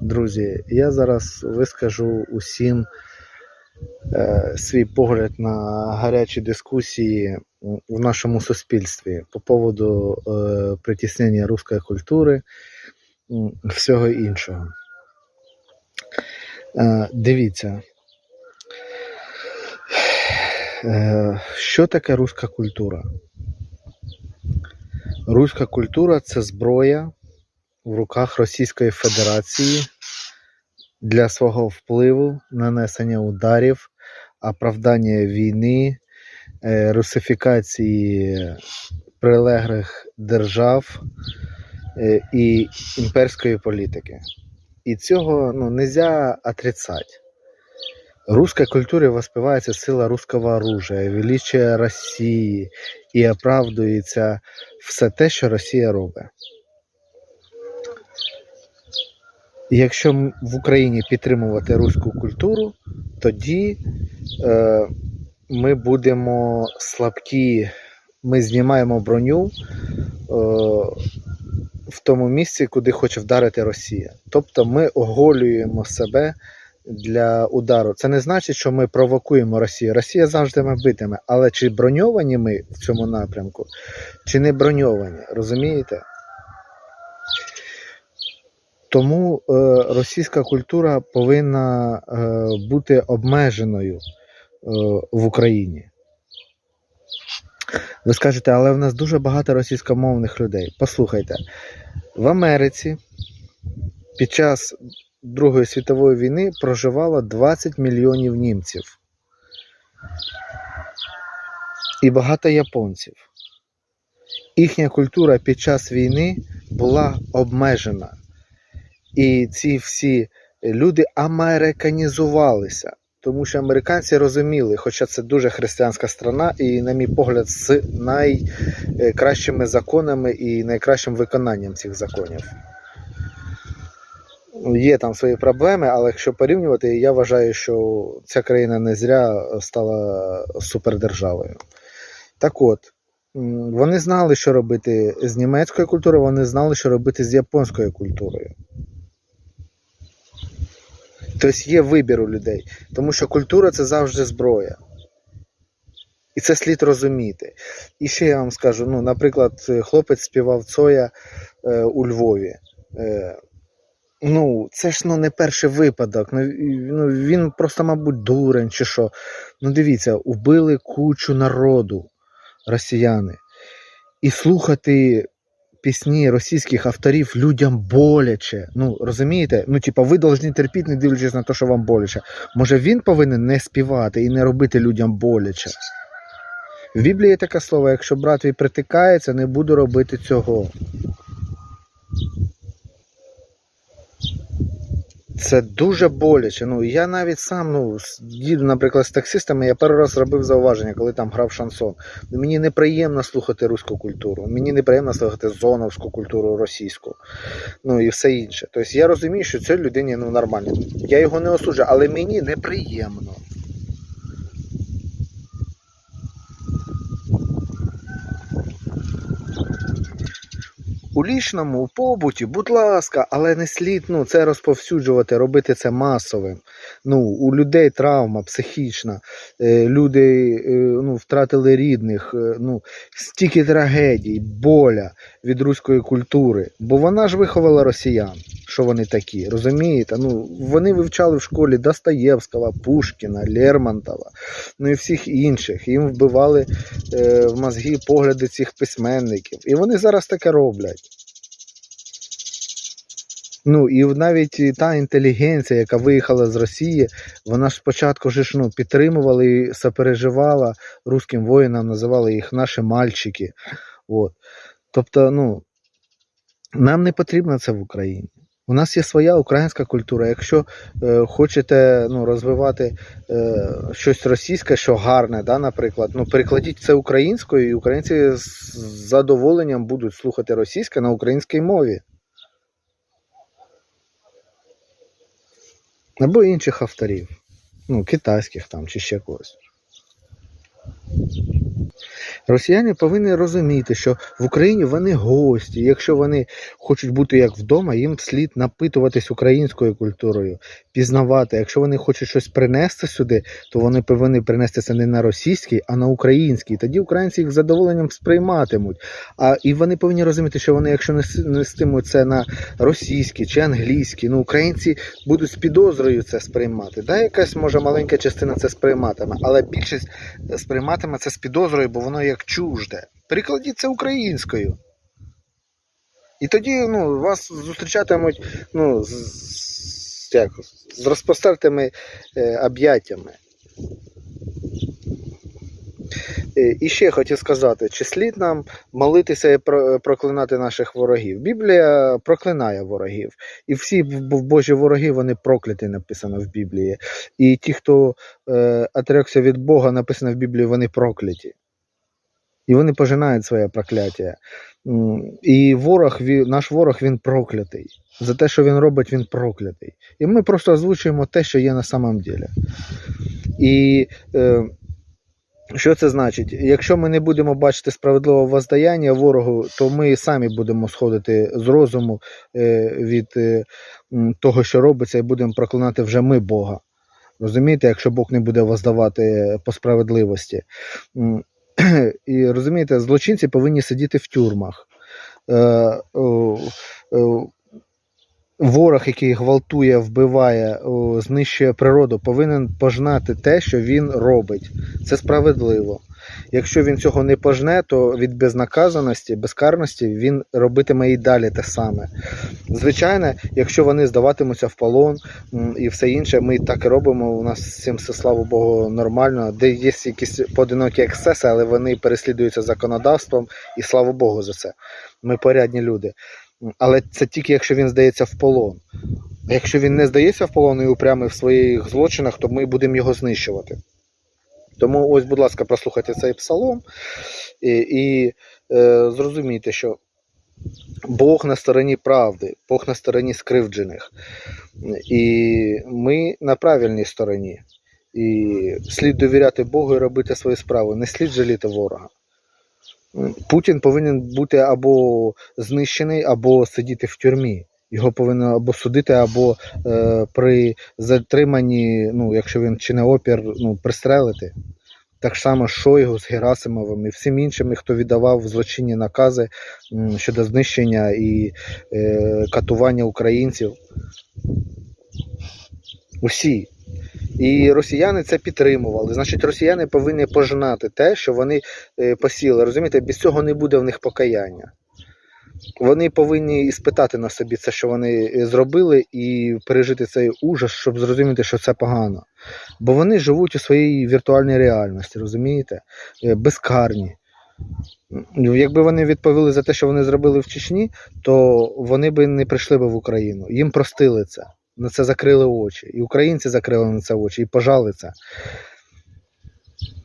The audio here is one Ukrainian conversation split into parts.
Друзі, я зараз вискажу усім е, свій погляд на гарячі дискусії в нашому суспільстві по поводу е, притіснення руської культури, м, всього іншого. Е, дивіться, е, що таке руська культура? Руська культура це зброя в руках Російської Федерації для свого впливу, нанесення ударів, оправдання війни, е, русифікації прилеглих держав е, і імперської політики. І цього ну, отрицать. В русской культуре воспевается сила русского оружия, величие Росії і оправдується все те, що Росія робить. І Якщо в Україні підтримувати руську культуру, тоді е, ми будемо слабкі, ми знімаємо броню е, в тому місці, куди хоче вдарити Росія. Тобто ми оголюємо себе для удару. Це не значить, що ми провокуємо Росію. Росія завжди ми битиме, але чи броньовані ми в цьому напрямку, чи не броньовані, розумієте? Тому е, російська культура повинна е, бути обмеженою е, в Україні. Ви скажете, але в нас дуже багато російськомовних людей. Послухайте, в Америці під час Другої світової війни проживало 20 мільйонів німців і багато японців. Їхня культура під час війни була обмежена. І ці всі люди американізувалися, тому що американці розуміли, хоча це дуже християнська страна, і, на мій погляд, з найкращими законами і найкращим виконанням цих законів. Є там свої проблеми, але якщо порівнювати, я вважаю, що ця країна не зря стала супердержавою. Так от, вони знали, що робити з німецькою культурою, вони знали, що робити з японською культурою. Тобто є вибір у людей, тому що культура це завжди зброя. І це слід розуміти. І ще я вам скажу: ну, наприклад, хлопець співав Цоя е, у Львові. Е, ну, це ж ну, не перший випадок. Ну, ну, він просто, мабуть, дурень чи що. Ну, дивіться, убили кучу народу росіяни. І слухати пісні російських авторів людям боляче. Ну, розумієте? Ну, типа, ви повинні терпіти, не дивлячись на те, що вам боляче. Може, він повинен не співати і не робити людям боляче. В Біблії таке слово: якщо брат твій притикається, не буду робити цього. Це дуже боляче. Ну, я навіть сам ну, їду, наприклад, з таксистами, я перший раз робив зауваження, коли там грав шансон. Мені неприємно слухати руську культуру, мені неприємно слухати зоновську культуру російську, ну і все інше. Тобто я розумію, що це людині ну, нормально. Я його не осуджую, але мені неприємно. У лічному, у побуті, будь ласка, але не слід ну, це розповсюджувати, робити це масовим. Ну, у людей травма психічна, е, люди е, ну, втратили рідних, е, ну, стільки трагедій, боля від руської культури. Бо вона ж виховала росіян, що вони такі, розумієте? Ну, вони вивчали в школі Достоєвського, Пушкіна, Лермонтова, ну і всіх інших. Їм вбивали е, в мозги погляди цих письменників. І вони зараз таке роблять. Ну і навіть та інтелігенція, яка виїхала з Росії, вона ж спочатку ж ну, підтримувала і сопереживала русським воїнам, називали їх наші мальчики. От. Тобто, ну, нам не потрібно це в Україні. У нас є своя українська культура. Якщо е, хочете ну, розвивати е, щось російське, що гарне, да, наприклад, ну перекладіть це українською, і українці з задоволенням будуть слухати російське на українській мові. Або інших авторів, ну, китайських там чи ще когось. Росіяни повинні розуміти, що в Україні вони гості. Якщо вони хочуть бути як вдома, їм слід напитуватись українською культурою, пізнавати. Якщо вони хочуть щось принести сюди, то вони повинні принести це не на російський, а на український. Тоді українці їх з задоволенням сприйматимуть. А і вони повинні розуміти, що вони, якщо не нестимуть це на російський чи англійський, ну українці будуть з підозрою це сприймати. Да, якась може маленька частина це сприйматиме, але більшість сприйматиме це з підозрою, бо воно як чужде. Перекладіть це українською. І тоді ну, вас зустрічатимуть ну, з, з, як, з розпостертими е, об'яттями. Е, І ще хотів сказати, чи слід нам молитися і проклинати наших ворогів? Біблія проклинає ворогів. І всі Божі вороги, вони прокляті, написано в Біблії. І ті, хто е, отрекся від Бога, написано в Біблії, вони прокляті. І вони пожинають своє прокляття. І ворог, наш ворог, він проклятий. За те, що він робить, він проклятий. І ми просто озвучуємо те, що є на самом ділі. І е, що це значить? Якщо ми не будемо бачити справедливого воздаяння ворогу, то ми самі будемо сходити з розуму е, від е, того, що робиться, і будемо проклинати вже ми Бога. Розумієте, якщо Бог не буде воздавати по справедливості. І розумієте, злочинці повинні сидіти в тюрмах. Ворог, який гвалтує, вбиває, знищує природу, повинен пожнати те, що він робить. Це справедливо. Якщо він цього не пожне, то від безнаказаності, безкарності він робитиме і далі те саме. Звичайно, якщо вони здаватимуться в полон і все інше, ми так і робимо. У нас цим все, слава Богу, нормально. Де є якісь поодинокі ексцеси, але вони переслідуються законодавством, і слава Богу за це. Ми порядні люди. Але це тільки якщо він здається в полон. А якщо він не здається в полон і упрямий в своїх злочинах, то ми будемо його знищувати. Тому ось, будь ласка, прослухайте цей псалом і, і е, зрозумійте, що Бог на стороні правди, Бог на стороні скривджених. І ми на правильній стороні. І слід довіряти Богу і робити свої справи. Не слід жаліти ворога. Путін повинен бути або знищений, або сидіти в тюрмі. Його повинно або судити, або е, при затриманні, ну, якщо він чине опір, ну, пристрелити. Так само Шойгу, з Герасимовим і всім іншими, хто віддавав злочинні накази щодо знищення і е, катування українців. Усі. І росіяни це підтримували. Значить, росіяни повинні пожинати те, що вони е, посіли. Розумієте, без цього не буде в них покаяння. Вони повинні іспитати на собі це, що вони е, зробили, і пережити цей ужас, щоб зрозуміти, що це погано. Бо вони живуть у своїй віртуальній реальності, розумієте? Е, Безкарні. Якби вони відповіли за те, що вони зробили в Чечні, то вони би не прийшли би в Україну. Їм простили це. На це закрили очі. І українці закрили на це очі, і пожали це.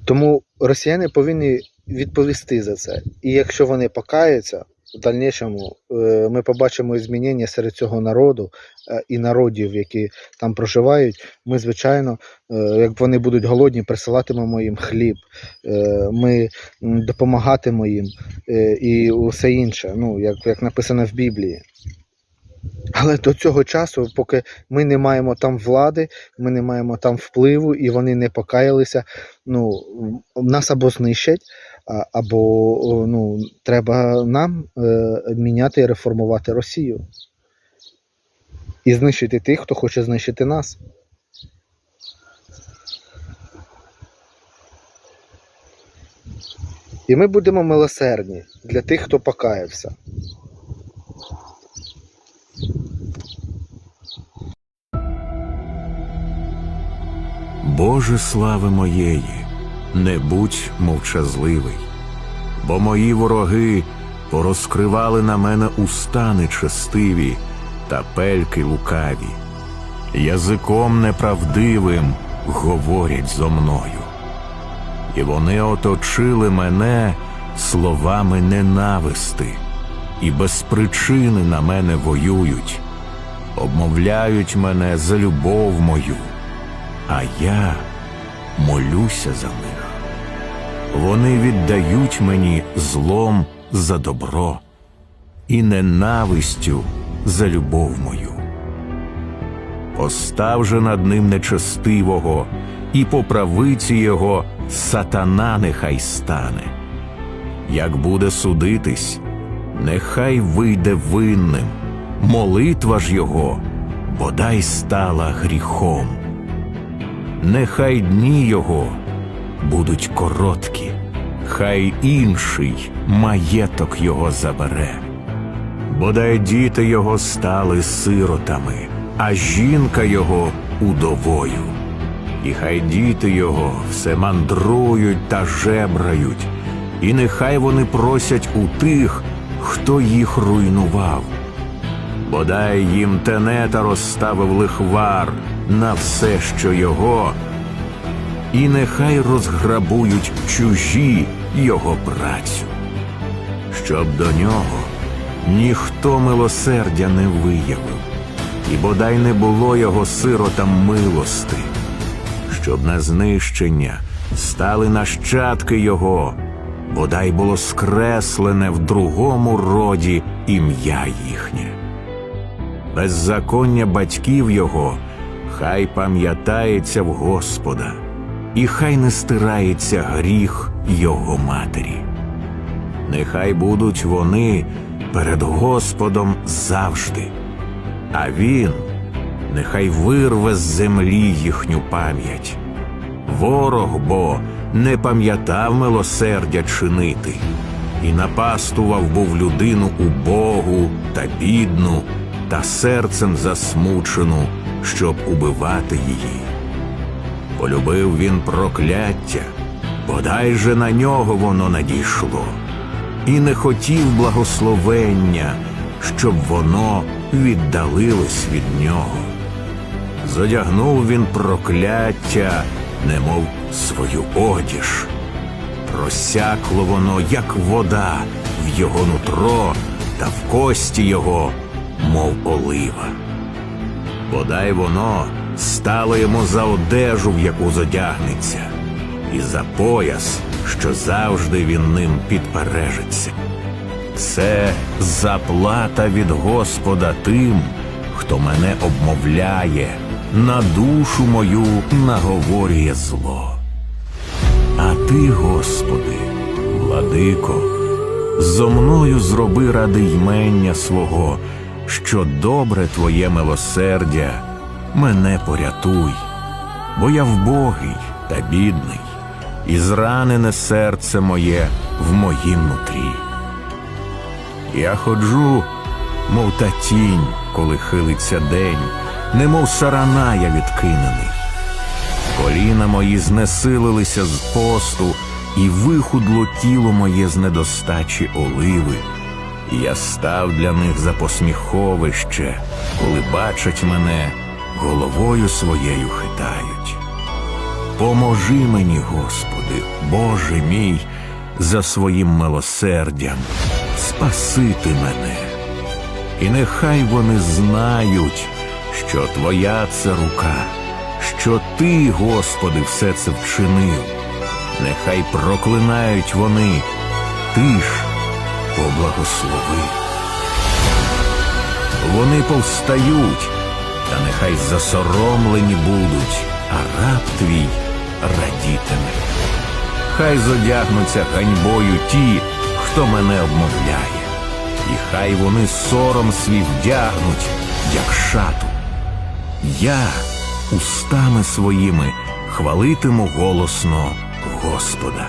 Тому росіяни повинні відповісти за це. І якщо вони покаються, в дальнішому е, ми побачимо змінення серед цього народу е, і народів, які там проживають. Ми, звичайно, е, як вони будуть голодні, присилатимемо їм хліб, ми допомагатимемо їм і усе інше, ну, як, як написано в Біблії. Але до цього часу, поки ми не маємо там влади, ми не маємо там впливу, і вони не покаялися, ну, нас або знищать, або ну, треба нам е, міняти і реформувати Росію. І знищити тих, хто хоче знищити нас. І ми будемо милосердні для тих, хто покаявся. Боже слави моєї, не будь мовчазливий, бо мої вороги порозкривали на мене уста нечестиві та пельки лукаві, язиком неправдивим говорять зо мною. І вони оточили мене словами ненависти, і без причини на мене воюють, обмовляють мене за любов мою а я молюся за них. Вони віддають мені злом за добро і ненавистю за любов мою. Постав же над ним нечестивого, і по правиці його сатана нехай стане. Як буде судитись, нехай вийде винним, молитва ж його бодай стала гріхом. Нехай дні його будуть короткі, хай інший маєток його забере. Бодай діти його стали сиротами, а жінка його удовою. І хай діти його все мандрують та жебрають, і нехай вони просять у тих, хто їх руйнував. Бодай їм тенета розставив лихвар на все, що його, і нехай розграбують чужі його працю, щоб до нього ніхто милосердя не виявив, і бодай не було його сиротам милости, щоб на знищення стали нащадки його, бодай було скреслене в другому роді ім'я їхнє. Беззаконня батьків його хай пам'ятається в Господа, і хай не стирається гріх його матері. Нехай будуть вони перед Господом завжди, а Він нехай вирве з землі їхню пам'ять. Ворог бо не пам'ятав милосердя чинити, і напастував був людину убогу та бідну, та серцем засмучену, щоб убивати її. Полюбив він прокляття, бодай же на нього воно надійшло, і не хотів благословення, щоб воно віддалилось від нього. Зодягнув він прокляття, немов свою одіж. Просякло воно, як вода, в його нутро та в кості його, мов олива. Бодай воно стало йому за одежу, в яку зодягнеться, і за пояс, що завжди він ним підпережиться. Це заплата від Господа тим, хто мене обмовляє, на душу мою наговорює зло. А ти, Господи, владико, зо мною зроби ради ймення свого, що добре Твоє милосердя, мене порятуй, бо я вбогий та бідний, і зранене серце моє в моїм нутрі. Я ходжу, мов та тінь, коли хилиться день, немов сарана я відкинений. Коліна мої знесилилися з посту, і вихудло тіло моє з недостачі оливи. Я став для них за посміховище, коли бачать мене, головою своєю хитають. Поможи мені, Господи, Боже мій, за своїм милосердям, спасити мене. І нехай вони знають, що Твоя це рука, що Ти, Господи, все це вчинив. Нехай проклинають вони, Ти ж поблагослови. Вони повстають, та нехай засоромлені будуть, а раб твій радітиме. Хай зодягнуться ганьбою ті, хто мене обмовляє, і хай вони сором свій вдягнуть, як шату. Я устами своїми хвалитиму голосно Господа,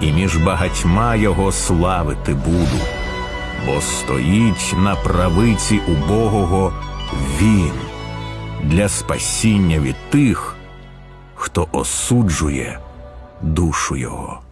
і між багатьма його славити буду, бо стоїть на правиці убогого Він для спасіння від тих, хто осуджує душу його.